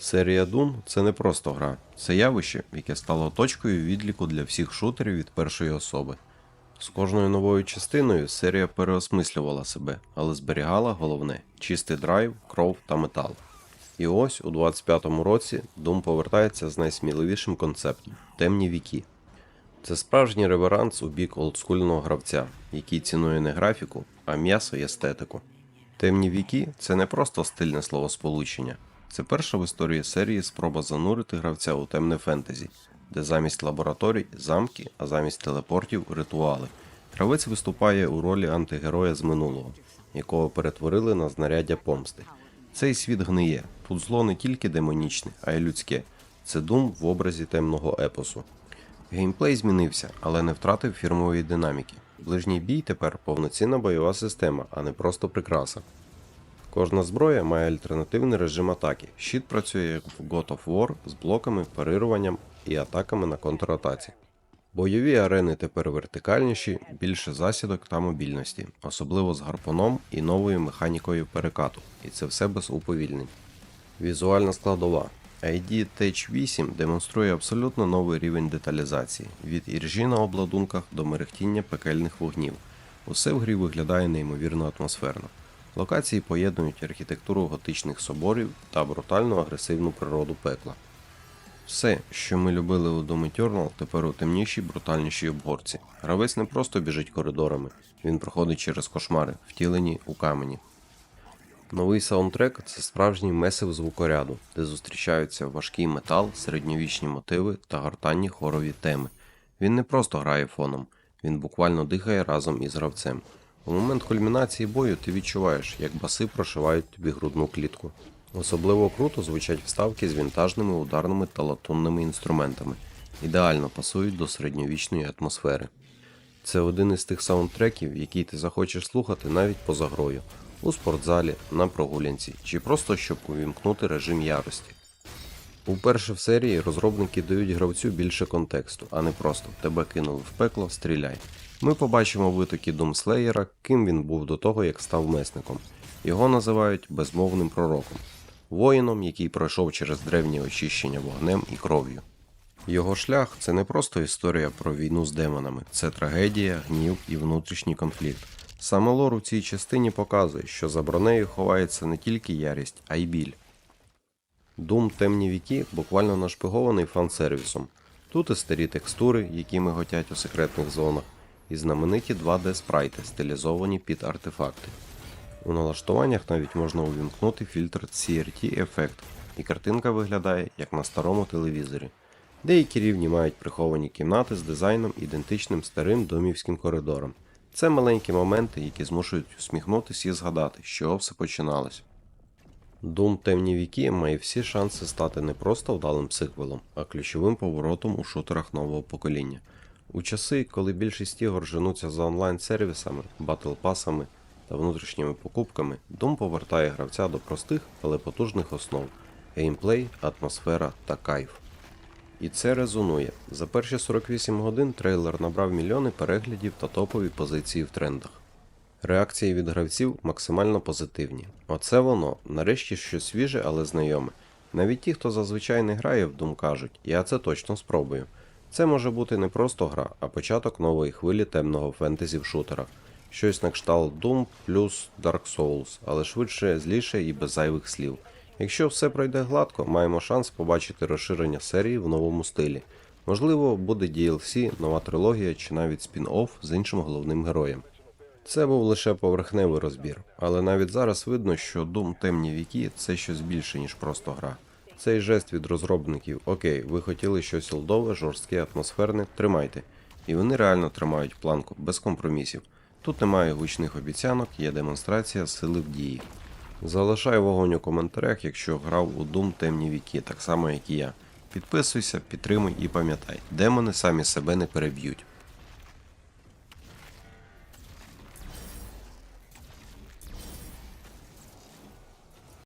Серія Doom – це не просто гра, це явище, яке стало точкою відліку для всіх шутерів від першої особи. З кожною новою частиною серія переосмислювала себе, але зберігала головне чистий драйв, кров та метал. І ось у 25-му році Doom повертається з найсміливішим концептом темні віки. Це справжній реверанс у бік олдскульного гравця, який цінує не графіку, а м'ясо і естетику. Темні віки це не просто стильне словосполучення, це перша в історії серії спроба занурити гравця у темне фентезі, де замість лабораторій замки, а замість телепортів ритуали. Гравець виступає у ролі антигероя з минулого, якого перетворили на знаряддя помсти. Цей світ гниє. Тут зло не тільки демонічне, а й людське. Це дум в образі темного епосу. Геймплей змінився, але не втратив фірмової динаміки. Ближній бій тепер повноцінна бойова система, а не просто прикраса. Кожна зброя має альтернативний режим атаки. Щит працює як в God of War з блоками, парируванням і атаками на контратаці. Бойові арени тепер вертикальніші, більше засідок та мобільності, особливо з гарпоном і новою механікою перекату, і це все без уповільнень. Візуальна складова. ID Tech 8 демонструє абсолютно новий рівень деталізації від іржі на обладунках до мерехтіння пекельних вогнів. Усе в грі виглядає неймовірно атмосферно. Локації поєднують архітектуру готичних соборів та брутальну агресивну природу пекла. Все, що ми любили у Doom Eternal, тепер у темнішій, брутальнішій обгорці. Гравець не просто біжить коридорами, він проходить через кошмари, втілені у камені. Новий саундтрек це справжній месив звукоряду, де зустрічаються важкий метал, середньовічні мотиви та гортанні хорові теми. Він не просто грає фоном, він буквально дихає разом із гравцем. У момент кульмінації бою ти відчуваєш, як баси прошивають тобі грудну клітку. Особливо круто звучать вставки з вінтажними ударними та латунними інструментами, ідеально пасують до середньовічної атмосфери. Це один із тих саундтреків, який ти захочеш слухати навіть поза грою, у спортзалі, на прогулянці чи просто щоб увімкнути режим ярості. Уперше в серії розробники дають гравцю більше контексту, а не просто тебе кинули в пекло, стріляй. Ми побачимо витоки Думслеєра, ким він був до того, як став месником. Його називають безмовним пророком, воїном, який пройшов через древнє очищення вогнем і кров'ю. Його шлях це не просто історія про війну з демонами, це трагедія, гнів і внутрішній конфлікт. Саме лор у цій частині показує, що за бронею ховається не тільки ярість, а й біль. Doom темні віки буквально нашпигований фан-сервісом. Тут і старі текстури, які миготять у секретних зонах, і знамениті 2D спрайти, стилізовані під артефакти. У налаштуваннях навіть можна увімкнути фільтр CRT ефект, і картинка виглядає як на старому телевізорі. Деякі рівні мають приховані кімнати з дизайном, ідентичним старим домівським коридорам. Це маленькі моменти, які змушують усміхнутись і згадати, з чого все починалось. Doom темні віки має всі шанси стати не просто вдалим сиквелом, а ключовим поворотом у шутерах нового покоління. У часи, коли більшість ігор женуться за онлайн-сервісами, батл-пасами та внутрішніми покупками, Doom повертає гравця до простих, але потужних основ геймплей, атмосфера та кайф. І це резонує. За перші 48 годин трейлер набрав мільйони переглядів та топові позиції в трендах. Реакції від гравців максимально позитивні. Оце воно, нарешті щось свіже, але знайоме. Навіть ті, хто зазвичай не грає в Doom, кажуть, я це точно спробую. Це може бути не просто гра, а початок нової хвилі темного фентезі в шутерах. Щось на кшталт Doom плюс Dark Souls, але швидше, зліше і без зайвих слів. Якщо все пройде гладко, маємо шанс побачити розширення серії в новому стилі. Можливо, буде DLC, нова трилогія чи навіть спін-офф з іншим головним героєм. Це був лише поверхневий розбір, але навіть зараз видно, що Doom темні віки це щось більше, ніж просто гра. Цей жест від розробників окей, ви хотіли щось олдове, жорстке, атмосферне, тримайте. І вони реально тримають планку, без компромісів. Тут немає гучних обіцянок, є демонстрація сили в дії. Залишай вогонь у коментарях, якщо грав у Doom темні віки, так само як і я. Підписуйся, підтримуй і пам'ятай, демони самі себе не переб'ють.